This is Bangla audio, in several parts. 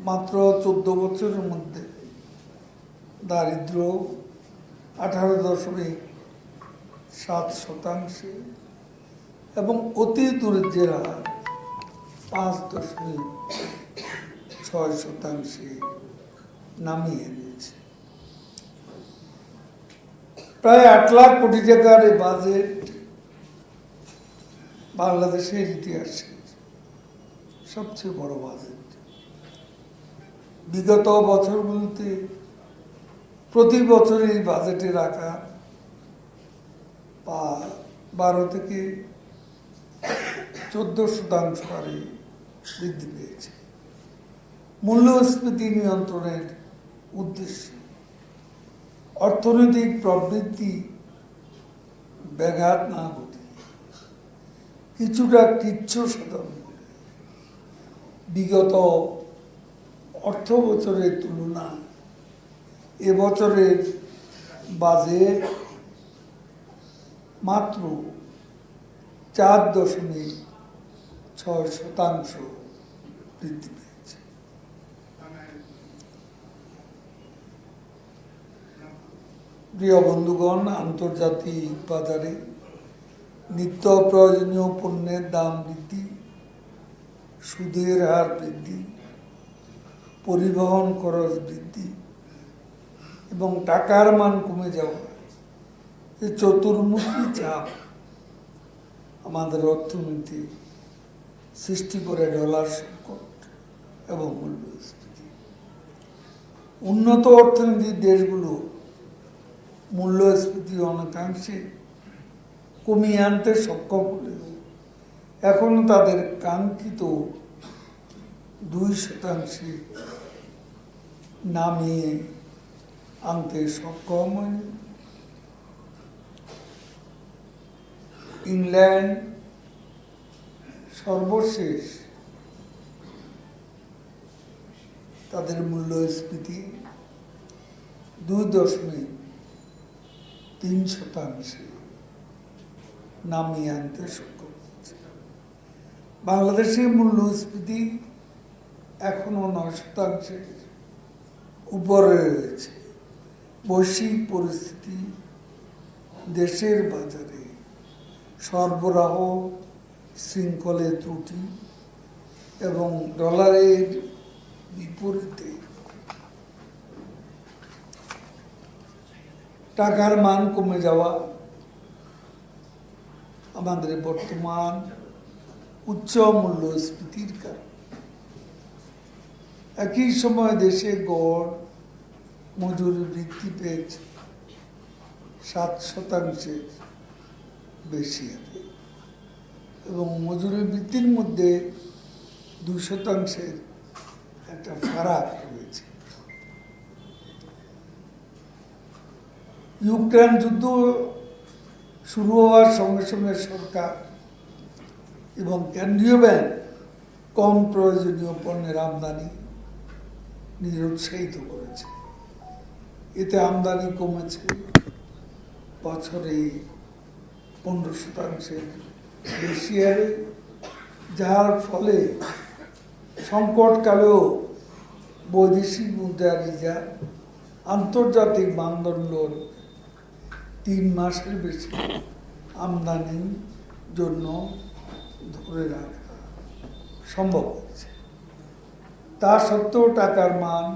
মাত্র চোদ্দ বছরের মধ্যে দারিদ্র আঠারো দশমিক সাত শতাংশে এবং অতি দরিদ্রের হার পাঁচ দশমিক ছয় শতাংশে নামিয়ে এনেছে প্রায় আট লাখ কোটি টাকার এই বাজেট বাংলাদেশের ইতিহাসে সবচেয়ে বড় বাজেট বিগত বছরগুলোতে প্রতি বছর এই বাজেটের আকার বা বারো থেকে চোদ্দ শতাংশ হারে বৃদ্ধি পেয়েছে। মূল্যস্ফীতি নিয়ন্ত্রণের উদ্দেশ্যে। অর্থনৈতিক প্রবৃদ্ধি ব্যাঘাত না ঘটে। কিছুটা কৃচ্ছ সাধন বিগত অর্থ বছরের তুলনায় এবছরের বাজেট মাত্র চার দশমিক ছয় শতাংশ বৃদ্ধি পেয়েছে। প্রিয় বন্ধুগণ, আন্তর্জাতিক বাজারে নিত্য প্রয়োজনীয় পণ্যের দাম বৃদ্ধি, সুদের হার বৃদ্ধি পরিবহন খরচ বৃদ্ধি এবং টাকার মান কমে যাওয়া। এই চতুর্মুখী চাপ আমাদের অর্থনীতি সৃষ্টি করে ডলার সংকট এবং মূল্যস্ফীতি। উন্নত অর্থনীতির দেশগুলো মূল্যস্ফীতি অনেকাংশে কমিয়ে আনতে সক্ষম হলেও এখনও তাদের কাঙ্ক্ষিত দুই শতাংশে নামিয়ে আনতে সক্ষম হয়নি ইংল্যান্ড সর্বশেষ তাদের মূল্যস্ফীতি দুই দশমিক তিন শতাংশে নামিয়ে আনতে সক্ষম হয়েছে। বাংলাদেশের মূল্যস্ফীতি এখনও নয় শতাংশের উপরে রয়েছে। বৈশ্বিক পরিস্থিতি, দেশের বাজারে সরবরাহ, শৃঙ্খলে ত্রুটি এবং ডলারের বিপরীতে টাকার মান কমে যাওয়া, আমাদের বর্তমান উচ্চ মূল্যস্ফীতির কারণ। একই সময় দেশে গড় মজুরি বৃদ্ধি পেয়েছে। সাত শতাংশের বেশি হারে এবং মজুরি বৃদ্ধির মধ্যে দুই শতাংশের একটা ফারাক রয়েছে। ইউক্রেন যুদ্ধ শুরু হওয়ার সঙ্গে সঙ্গে সরকার এবং কেন্দ্রীয় ব্যাংক কম প্রয়োজনীয় পণ্যের আমদানি নিরুৎসাহিত করেছে। এতে আমদানি কমেছে। বছরে পনেরো শতাংশের বেশি হারে যার ফলে সংকটকালেও বৈদেশিক মুদ্রা রিজার্ভ, আন্তর্জাতিক মানদণ্ড তিন মাসের বেশি আমদানির জন্য ধরে রাখা সম্ভব হয়েছে। তা সত্ত্বেও টাকার মান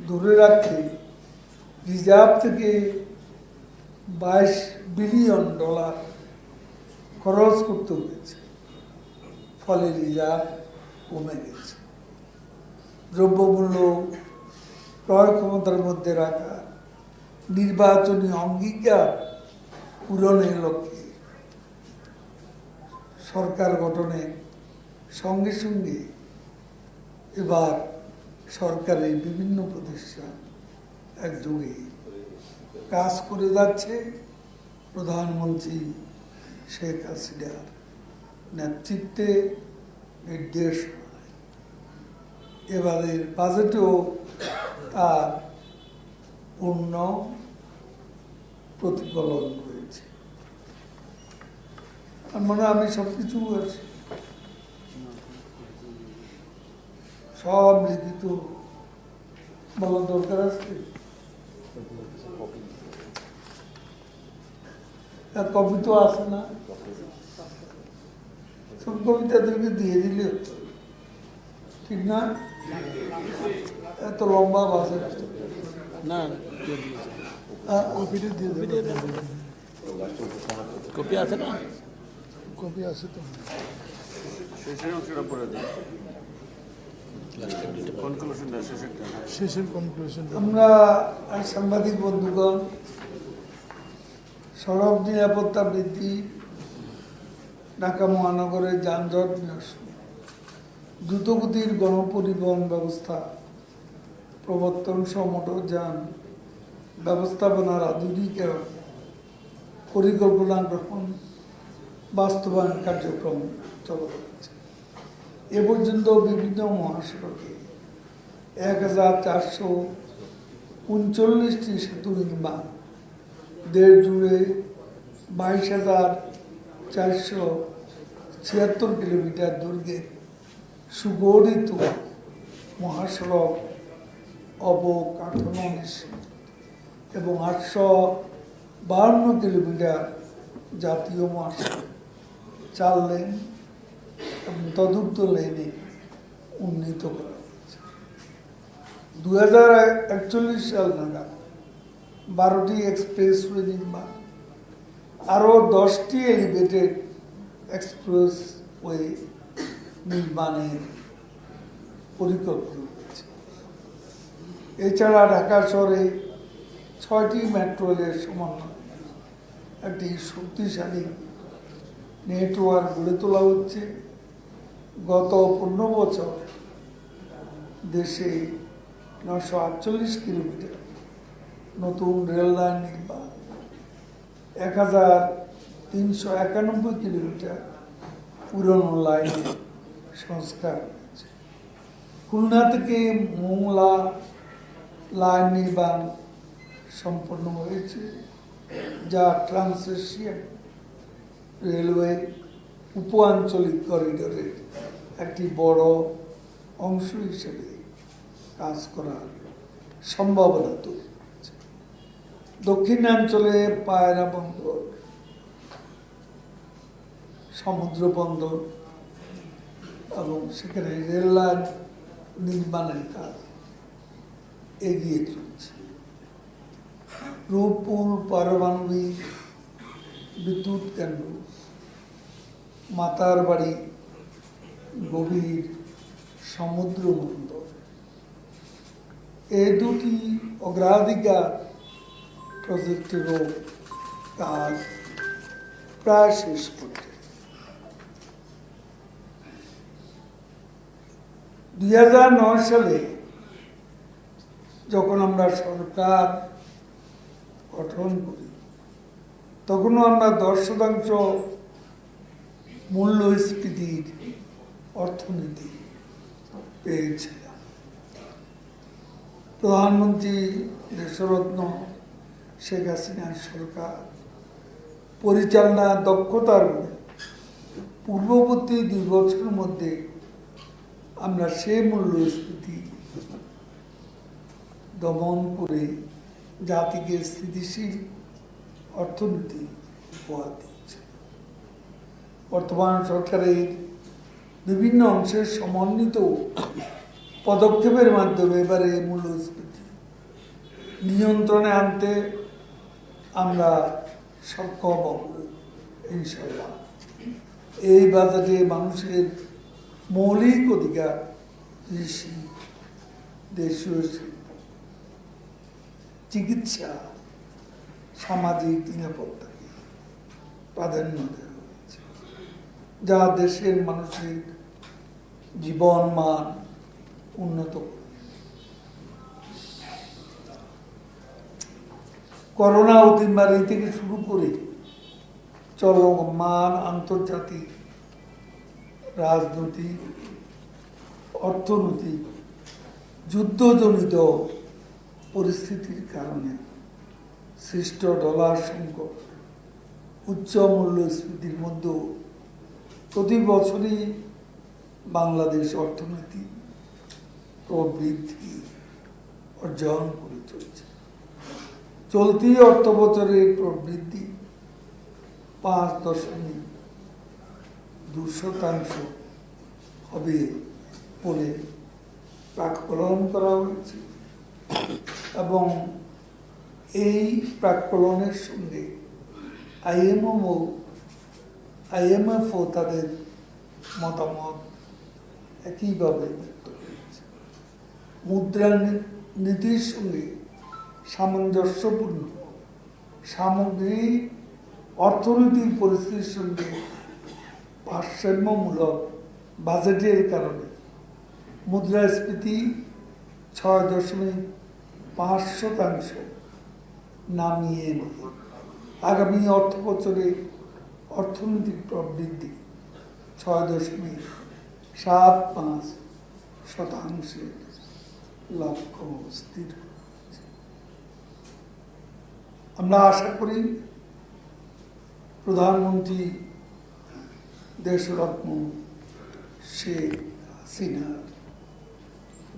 ধরে রাখতে রিজার্ভ থেকে বাইশ বিলিয়ন ডলার খরচ করতে হয়েছে। ফলে রিজার্ভ কমে গেছে। দ্রব্যমূল্য ক্রয় ক্ষমতার মধ্যে রাখা নির্বাচনী অঙ্গীকার পূরণের লক্ষ্যে সরকার গঠনের সঙ্গে সঙ্গে এবার সরকারের বিভিন্ন প্রতিষ্ঠান একযোগে কাজ করে যাচ্ছে। প্রধানমন্ত্রী শেখ হাসিনার নেতৃত্বে নির্দেশ এবারের বাজেটেও তার পূর্ণ প্রতিফলন রয়েছে। তার মানে আমি সব কিছু সব লিখিত বলার দরকার আছে। কপি তো আছে না। সব কপি তাদেরকে দিয়ে দিলে ঠিক না? এত লম্বা বাসে না কে কপিটা দিয়ে কপি কপি আছে না? কপি আছে তো। শেষের অংশটা পড়ে শেষেরটা শেষের কনক্লুশন আমরা সাংবাদিক বন্ধুগণ, সড়ক নিরাপত্তা বৃদ্ধি, ঢাকা মহানগরের যানজট দ্রুতগতির গণপরিবহন ব্যবস্থা, প্রবর্তন সহ ব্যবস্থাপনার আধুনিকায়ন পরিকল্পনা গ্রহণ, বাস্তবায়ন কার্যক্রম চলমান এ পর্যন্ত বিভিন্ন মহাসড়কে এক হাজার চারশো উনচল্লিশটি সেতু নির্মাণ দেড় জুড়ে বাইশ হাজার চারশো ছিয়াত্তর কিলোমিটার দৈর্ঘ্যের সুগঠিত মহাসড়ক অবকাঠামো এবং আটশো বাহান্ন কিলোমিটার জাতীয় মহাসড়ক। চার লেন এবং তদুর্থ লেনে উন্নীত করা হয়েছে। দু হাজার একচল্লিশ সাল নাগাদ বারোটি এক্সপ্রেসওয়ে নির্মাণ, আরও দশটি এলিভেটেড এক্সপ্রেসওয়ে নির্মাণের পরিকল্পনা রয়েছে এছাড়া ঢাকা শহরে ছয়টি মেট্রো রেলের সমন্বয়ে একটি শক্তিশালী নেটওয়ার্ক গড়ে তোলা হচ্ছে। গত পনেরো বছর দেশে নশো আটচল্লিশ কিলোমিটার নতুন রেল লাইন নির্মাণ। এক হাজার তিনশো একানব্বই কিলোমিটার পুরনো লাইন সংস্কার হয়েছে। খুলনা থেকে মোংলা লাইন নির্মাণ সম্পন্ন হয়েছে, যা ট্রান্স এশিয়ান রেলওয়ে উপ আঞ্চলিক করিডোরের একটি বড় অংশ হিসেবে কাজ করার সম্ভাবনা তৈরি করেছে দক্ষিণাঞ্চলে পায়রা বন্দর, সমুদ্র বন্দর এবং সেখানে রেল লাইন নির্মাণের কাজ এগিয়ে চলছে। রূপপুর পারমাণবিক বিদ্যুৎ কেন্দ্র মাতার বাড়ি, গভীর সমুদ্র বন্দর। এই দুটি অগ্রাধিকার প্রজেক্টেরও কাজ প্রায় শেষ পর্যায়ে দুই সালে যখন আমরা সরকার গঠন করি, তখনও আমরা দশ শতাংশ মূল্যস্ফীতির অর্থনীতি পেয়েছিলাম প্রধানমন্ত্রী দেশরত্ন শেখ হাসিনার সরকার পরিচালনা দক্ষতার পূর্ববর্তী দুই বছরের মধ্যে আমরা সে মূল্যস্ফীতি দমন করে জাতিকে স্থিতিশীল অর্থনীতি উপহার দিয়েছে বর্তমান সরকারের বিভিন্ন অংশের সমন্বিত পদক্ষেপের মাধ্যমে এবারে মূল্যস্ফীতি নিয়ন্ত্রণে আনতে আমরা সক্ষম হব ইনশাল্লাহ এই বাজেটে মানুষের মৌলিক অধিকার, কৃষি, দেশীয় শিল্প, চিকিৎসা, সামাজিক নিরাপত্তাকে প্রাধান্য হয়েছে যা দেশের মানুষের জীবন মান উন্নত। করোনা অতিমারি থেকে শুরু করে চলমান আন্তর্জাতিক রাজনৈতিক, অর্থনৈতিক, যুদ্ধজনিত পরিস্থিতির কারণে সৃষ্ট ডলার সংকট উচ্চ মূল্যস্ফীতির মধ্যেও প্রতি বছরই বাংলাদেশ অর্থনীতি প্রবৃদ্ধি অর্জন করে চলছে। চলতি অর্থ বছরের প্রবৃদ্ধি পাঁচ দশমিক দু শতাংশ হবে বলে প্রাকলন করা হয়েছে এবং এই প্রাকলনের সঙ্গে আইএমও আইএমএফও তাদের মতামত একইভাবে ব্যক্ত করেছে মুদ্রা নীতির সঙ্গে সামঞ্জস্যপূর্ণ। সামগ্রিক অর্থনৈতিক পরিস্থিতির সঙ্গে ভারসাম্যমূলক বাজেটের কারণে মুদ্রাস্ফীতি ছয় দশমিক পাঁচ শতাংশ নামিয়ে এনে আগামী অর্থ বছরে অর্থনৈতিক প্রবৃদ্ধি ছয় দশমিক সাত পাঁচ শতাংশের লক্ষ্য স্থির আমরা আশা করি প্রধানমন্ত্রী দেশরত্ন শেখ হাসিনার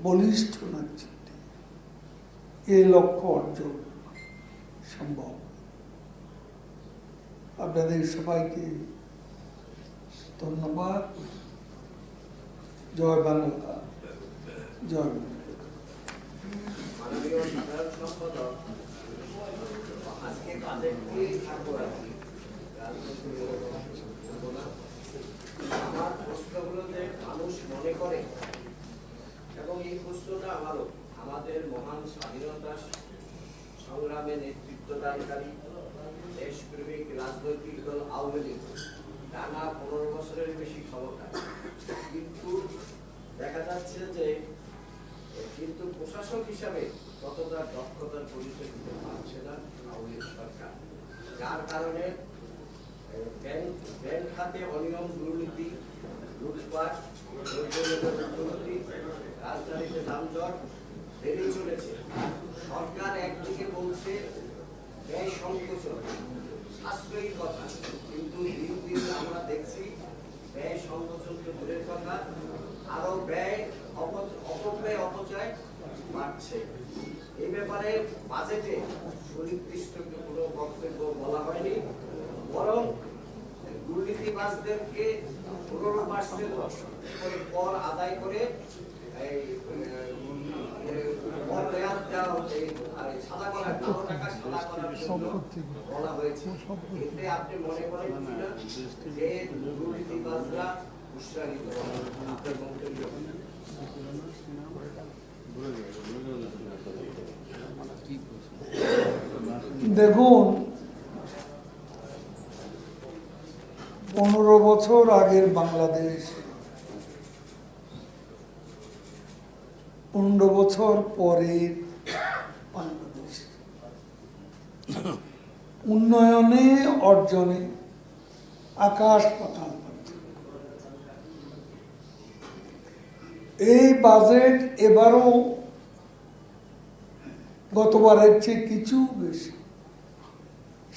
বলিষ্ঠ নেতৃত্বে এ লক্ষ্য অর্জন সম্ভব। আপনাদের সবাইকে ধন্যবাদ। জয় বাংলা। জয়। আমার প্রশ্নগুলো যে মানুষ মনে করে, এবং এই প্রশ্নটা আমারও, আমাদের মহান স্বাধীনতা সংগ্রামে নেতৃত্বদানকারী দেশপ্রেমিক রাজনৈতিক দল আওয়ামী লীগ টানা পনেরো বছরের বেশি ক্ষমতায় কিন্তু দেখা যাচ্ছে যে, কিন্তু প্রশাসক হিসাবে ততটা দক্ষতার পরিচয় দিতে পারছে না আওয়ামী লীগ সরকার। যার কারণে ব্যাংক ব্যাংক খাতে অনিয়ম, দুর্নীতি, লুটপাট রাজধানীতে যানজট বেড়ে চলেছে। সরকার একদিকে বলছে ব্যয় সংকোচন। সাশ্রয়ী কথা। কিন্তু দিন দিন আমরা দেখছি ব্যয় সংকোচন তো দূরের কথা। আরও ব্যয় অপব্যয়, অপচয় বাড়ছে। এই ব্যাপারে বাজেটে সুনির্দিষ্ট কোনো বক্তব্য বলা হয়নি। বরং দুর্নীতিবাজদেরকে পনেরো করে কর আদায় করে, এই দেখুন পনেরো বছর আগের বাংলাদেশ পনেরো বছর পরে বাংলাদেশ। উন্নয়নে, অর্জনে, আকাশ, পাতাল। এই বাজেট এবারও গতবারের চেয়ে কিছু বেশি।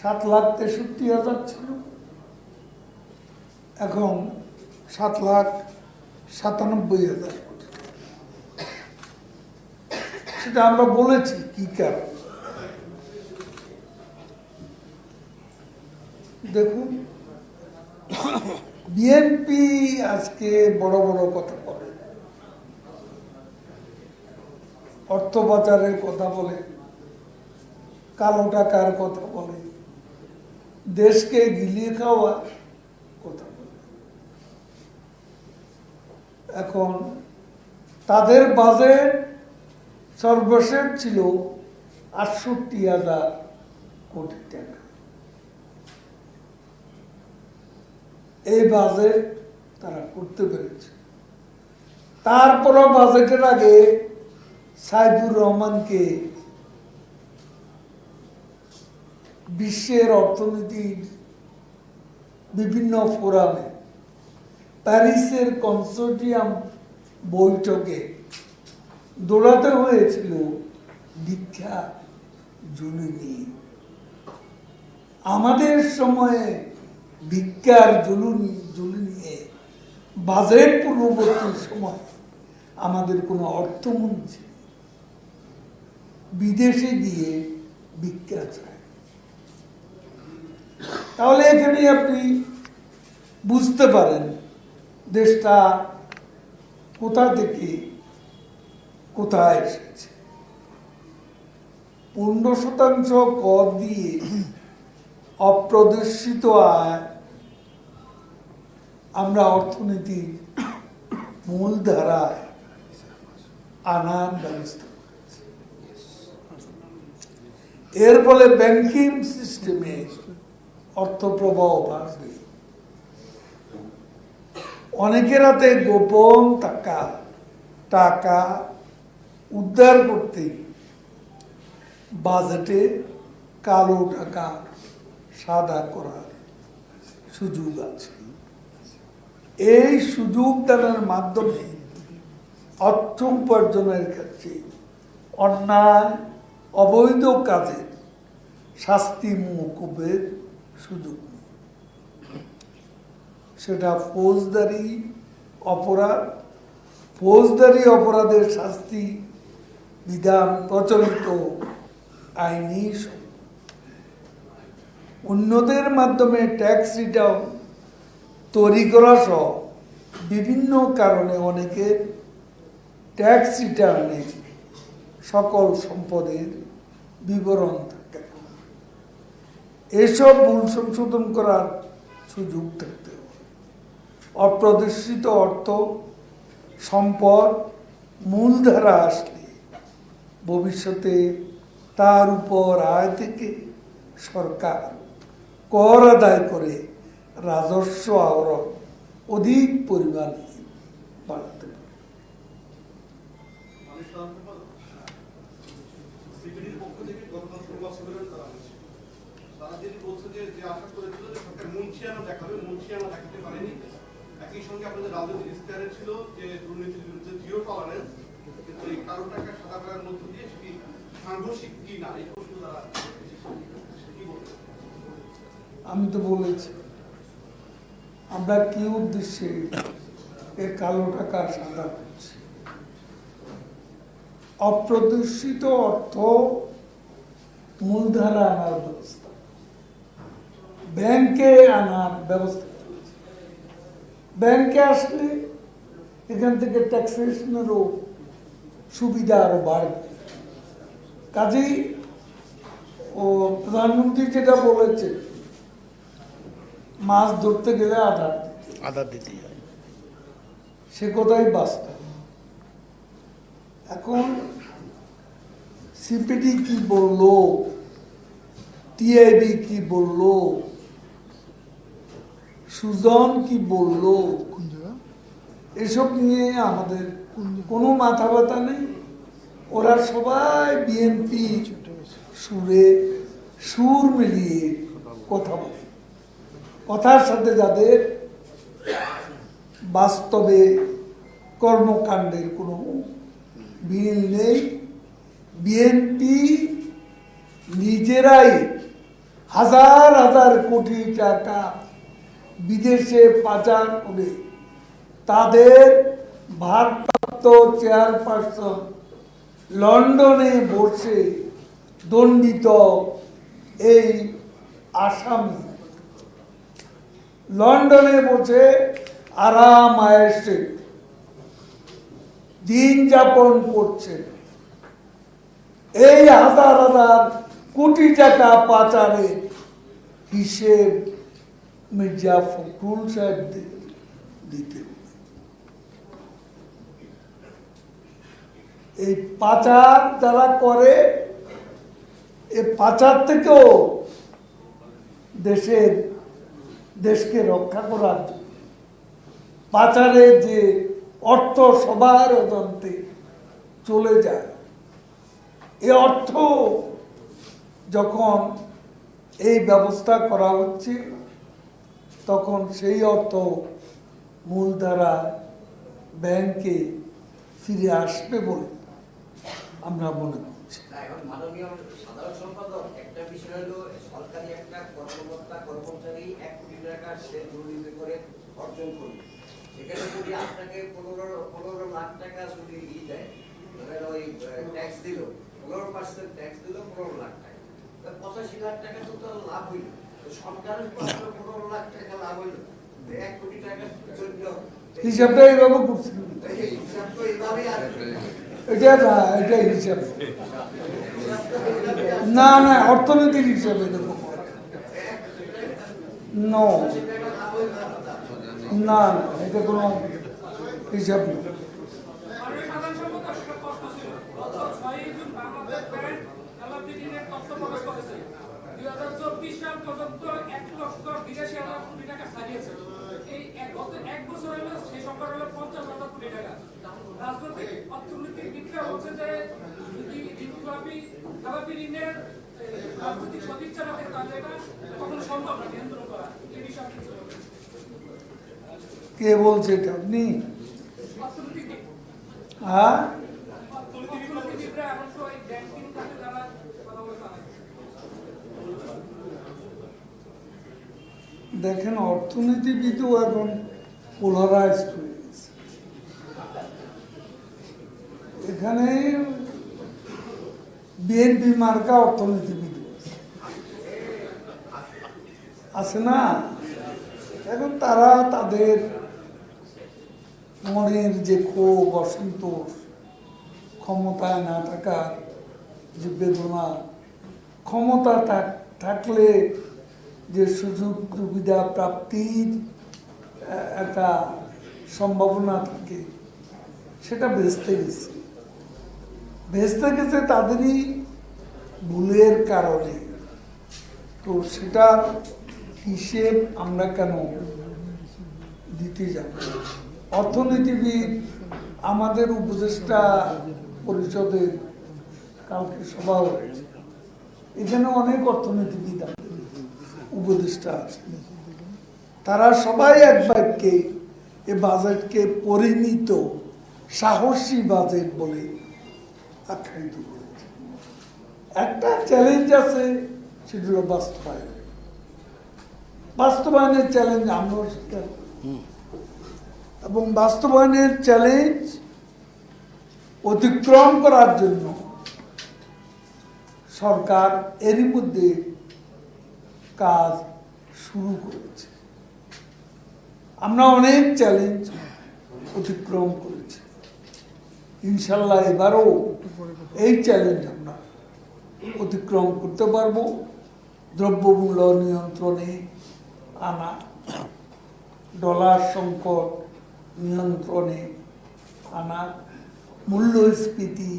সাত লাখ তেষট্টি হাজার ছিল। এখন সাত লাখ সাতানব্বই হাজার কোটি সেটা আমরা বলেছি, কি কারণ? দেখুন বিএনপি আজকে বড় বড় কথা বলে। অর্থ পাচারের কথা বলে কালো টাকার কথা বলে, দেশকে গিলিয়ে খাওয়ার কথা বলে। এখন তাদের বাজেট সর্বশেষ ছিল আটষট্টি হাজার কোটি টাকা। এই বাজেট তারা করতে পেরেছে। তারপরও বাজেটের আগে সাইদুর রহমানকে বিশ্বের অর্থনীতির বিভিন্ন ফোরামে প্যারিসের কনসোর্টিয়াম বৈঠকে দৌড়াতে হয়েছিল। দীক্ষা জুলি আমাদের সময়ে ভিক্ষার জুলুনি জুলি নিয়ে বাজেট পূর্ববর্তী সময় আমাদের কোনো অর্থমন্ত্রী বিদেশে গিয়ে ভিক্ষা চায়। তাহলে এখানে আপনি বুঝতে পারেন দেশটা কোথা থেকে কোথায় এসেছে? পনেরো শতাংশ কর দিয়ে অপ্রদর্শিত আয় আমরা অর্থনীতির মূল ধারায় আনার ব্যবস্থা এর ফলে ব্যাংকিং সিস্টেমে অর্থ প্রবাহ বাড়বে। অনেকের হাতে গোপন টাকা টাকা উদ্ধার করতে বাজেটে কালো টাকা সাদা করার সুযোগ আছে। এই সুযোগ দানের মাধ্যমে অর্থ উপার্জনের ক্ষেত্রে অন্যায়, অবৈধ কাজের শাস্তি মৌকুবের সুযোগ সেটা ফৌজদারি অপরাধ, ফৌজদারি অপরাধের শাস্তি বিধান প্রচলিত আইনি। অন্যদের মাধ্যমে ট্যাক্স রিটার্ন তৈরি করা সহ বিভিন্ন কারণে অনেকের ট্যাক্স রিটার্নে সকল সম্পদের বিবরণ থাকে এসব ভুল সংশোধন করার সুযোগ থাকতে অপ্রদর্শিত অর্থ, সম্পদ, মূলধারা আসলে ভবিষ্যতে তার উপর আয় থেকে সরকার কর আদায় করে রাজস্ব আহরণ অধিক পরিমাণে বাড়াতে পারে। একই সঙ্গে আপনাদের রাজনৈতিক ছিল যে দুর্নীতির বিরুদ্ধে জিরো টলারেন্স আমি তো বলেছি, আমরা কি উদ্দেশ্যে এ কালো টাকা সাদা করছি? অপ্রদর্শিত অর্থ মূলধারা আনার ব্যবস্থা। ব্যাংকে আনার ব্যবস্থা ব্যাংকে আসলে এখান থেকে ট্যাক্সেশনেরও সুবিধা আরও বাড়বে কাজেই ও প্রধানমন্ত্রী যেটা বলেছে মাছ ধরতে গেলে আধার আধার দিতে হয়। হয়। সে কথাই বাস্তব। এখন সিপিডি কি বলল টিআইবি কি বলল সুজন কি বলল এসব নিয়ে আমাদের কোনো মাথা ব্যথা নেই। ওরা সবাই বিএনপি সুরে সুর মিলিয়ে কথা বলে। কথার সাথে যাদের বাস্তবে কর্মকাণ্ডের কোনো মিল নেই। বিএনপি নিজেরাই হাজার হাজার কোটি টাকা বিদেশে পাচার করে তাদের ভারপ্রাপ্ত চেয়ারপারসন লন্ডনে বসে দণ্ডিত এই আসামি। লন্ডনে বসে আরাম আয়েসে দিন যাপন করছে। এই হাজার হাজার কোটি টাকা পাচারে হিসেব মির্জা ফখরুল সাহেব দিতে হবে। এই পাচার যারা করে এই পাচার থেকেও দেশের, দেশকে রক্ষা করার পাচারে যে অর্থ সবার অজান্তে চলে যায়, এ অর্থ যখন এই ব্যবস্থা করা হচ্ছে, তখন সেই অর্থ মূলধারা ব্যাংকে ফিরে আসবে বলে। আমরা মনে করছি না, এখন মাননীয় সাধারণ সম্পাদক একটা বিষয় হলো সরকারি একটা কর্মকর্তা কর্মচারী এক কোটি টাকা সে দুর্নীতি করে অর্জন করবে। সেখানে যদি আপনাকে পনেরো পনেরো লাখ টাকা যদি ই দেয় ধরেন ওই ট্যাক্স দিল পনেরো পার্সেন্ট ট্যাক্স দিল পনেরো লাখ টাকা। তা পঁচাশি লাখ টাকা তো তার লাভ হইল। সরকারের পনেরো লাখ টাকা লাভ হইল। এক কোটি টাকার জন্য হিসাবটা এইভাবে করছি হিসাব তো এইভাবেই আসবে এটা না এটা হিসাব না না অর্থনীতির হিসাবে নো, না, এটা কোনো হিসাব না। 2024 সাল টাকা ছাড়িয়েছে। এই এক- গত এক বছর হলো সেই সংখ্যা হলো পঞ্চাশ হাজার কোটি টাকা। রাজনৈতিক অর্থনীতিবিদরা বলছে যে যদি ঋণখেলাপি খেলাপি ঋণের রাজনৈতিক সদিচ্ছা থাকে তাহলে এটা কখনো সম্ভব না নিয়ন্ত্রণ করা। এই বিষয়ে আপনি কি কে বলছে এটা আপনি? হ্যাঁ? অর্থনীতিবিদরা এখন তো এই ব্যাংকিং খাতে যারা কথা বলে তারা দেখেন অর্থনীতিবিদও এখন পোলারাইজ হয়ে গেছে এখানে বিএনপি মার্কা অর্থনীতিবিদ আছে। না এখন তারা তাদের মনের যে ক্ষোভ, অসন্তোষ, ক্ষমতায় না থাকার যে বেদনা, ক্ষমতা থাক- থাকলে যে সুযোগ সুবিধা প্রাপ্তির একটা সম্ভাবনা থাকে, সেটা ভেস্তে গেছে। ভেস্তে গেছে তাদেরই ভুলের কারণে। তো সেটা হিসেব আমরা কেন দিতে যাব? অর্থনীতিবিদ আমাদের উপদেষ্টা পরিষদের কালকে সভা হয়েছে। এখানে অনেক অর্থনীতিবিদ আছে। উপদেষ্টা আছে। তারা সবাই এক বাক্যে এ বাজেটকে পরিণত, সাহসী বাজেট বলে আখ্যায়িত করেছে। একটা চ্যালেঞ্জ আছে সেগুলো বাস্তবায়ন। বাস্তবায়নের চ্যালেঞ্জ আমরাও স্বীকার এবং বাস্তবায়নের চ্যালেঞ্জ অতিক্রম করার জন্য সরকার এরই মধ্যে কাজ শুরু করেছে। আমরা অনেক চ্যালেঞ্জ অতিক্রম করেছি। ইনশাল্লাহ এবারও এই চ্যালেঞ্জ আমরা অতিক্রম করতে পারব। দ্রব্যমূল্য নিয়ন্ত্রণে আনা ডলার সংকট নিয়ন্ত্রণে আনা মূল্যস্ফীতি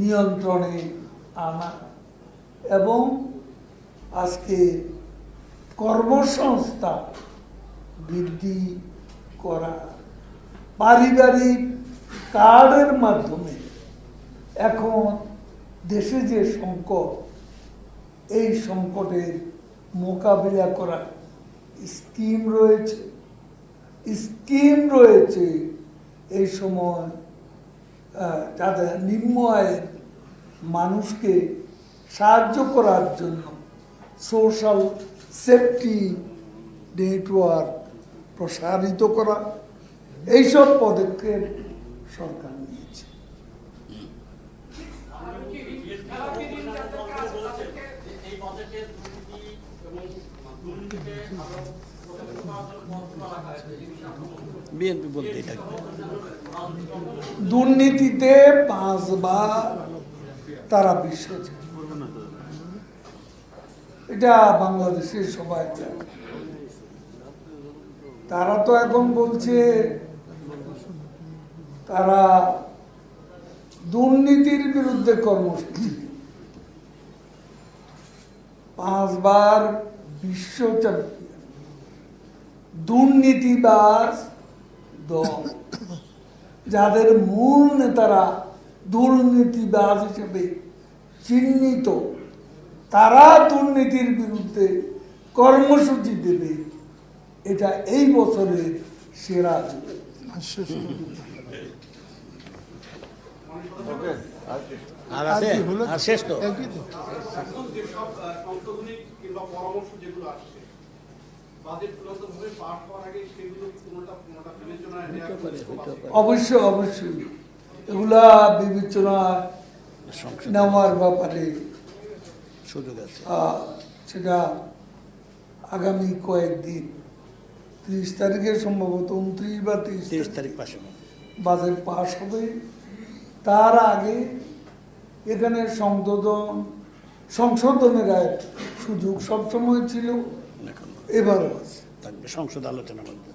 নিয়ন্ত্রণে আনা এবং আজকে কর্মসংস্থা বৃদ্ধি করা। পারিবারিক কার্ডের মাধ্যমে এখন দেশে যে সংকট, এই সংকটের মোকাবিলা করা স্কিম রয়েছে। স্কিম রয়েছে এই সময় যাদের নিম্ন আয়ের মানুষকে সাহায্য করার জন্য সোশ্যাল সেফটি নেটওয়ার্ক প্রসারিত করা। এইসব পদক্ষেপ সরকার নিয়েছে। বিএনপি বলতেই থাকবে দুর্নীতিতে পাঁচবার তারা বিশ্ব এটা বাংলাদেশের সবাই তারা তো এখন বলছে, তারা দুর্নীতির বিরুদ্ধে কর্মসূচি। পাঁচবার বিশ্ব চ্যাম্পিয়ন। দুর্নীতিবাজ দল। যাদের মূল নেতারা দুর্নীতিবাজ হিসেবে চিহ্নিত। তারা দুর্নীতির বিরুদ্ধে কর্মসূচি দেবে। এটা এই বছরের সেরা অবশ্যই অবশ্যই। এগুলা বিবেচনা নেওয়ার ব্যাপারে সুযোগ আছে। সেটা আগামী কয়েকদিন ত্রিশ তারিখে সম্ভবত উনত্রিশ বা তিরিশ তিরিশ তারিখ পাশে। বাজেট পাস হবে। তার আগে এখানে সংশোধন সংশোধনের এক সুযোগ সবসময় ছিল এবারও আছে। থাকবে সংসদ আলোচনা মধ্যে।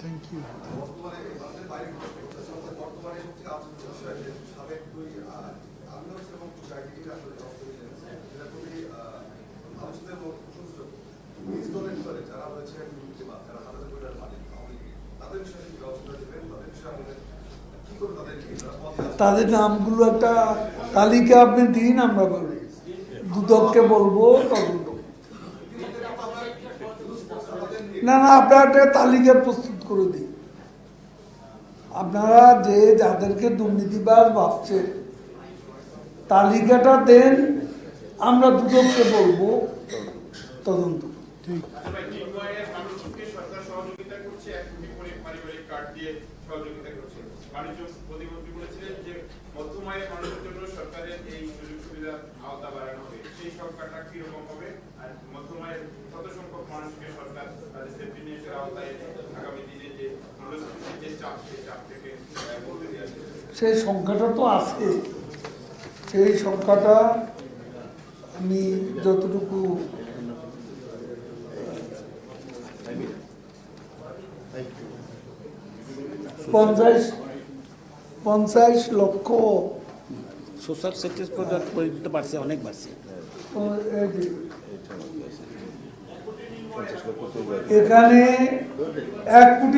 থ্যাংক ইউ বর্তমানে দেবেন তাদের নামগুলো একটা তালিকা আপনি দিন, আমরা বলব দুদককে বলব না না, আপনারা একটা তালিকা প্রস্তুত করে দিন। আপনারা যে যাদেরকে দুর্নীতিবাজ ভাবছেন তালিকাটা দেন আমরা দুদককে বলব তদন্ত। সেই সংখ্যাটা তো আছে সেই সংখ্যাটা আমি যতটুকু পঞ্চাশ পঞ্চাশ লক্ষ। সোশ্যাল সেক্টর করে দিতে অনেক বাড়ছে। এখানে এক কোটি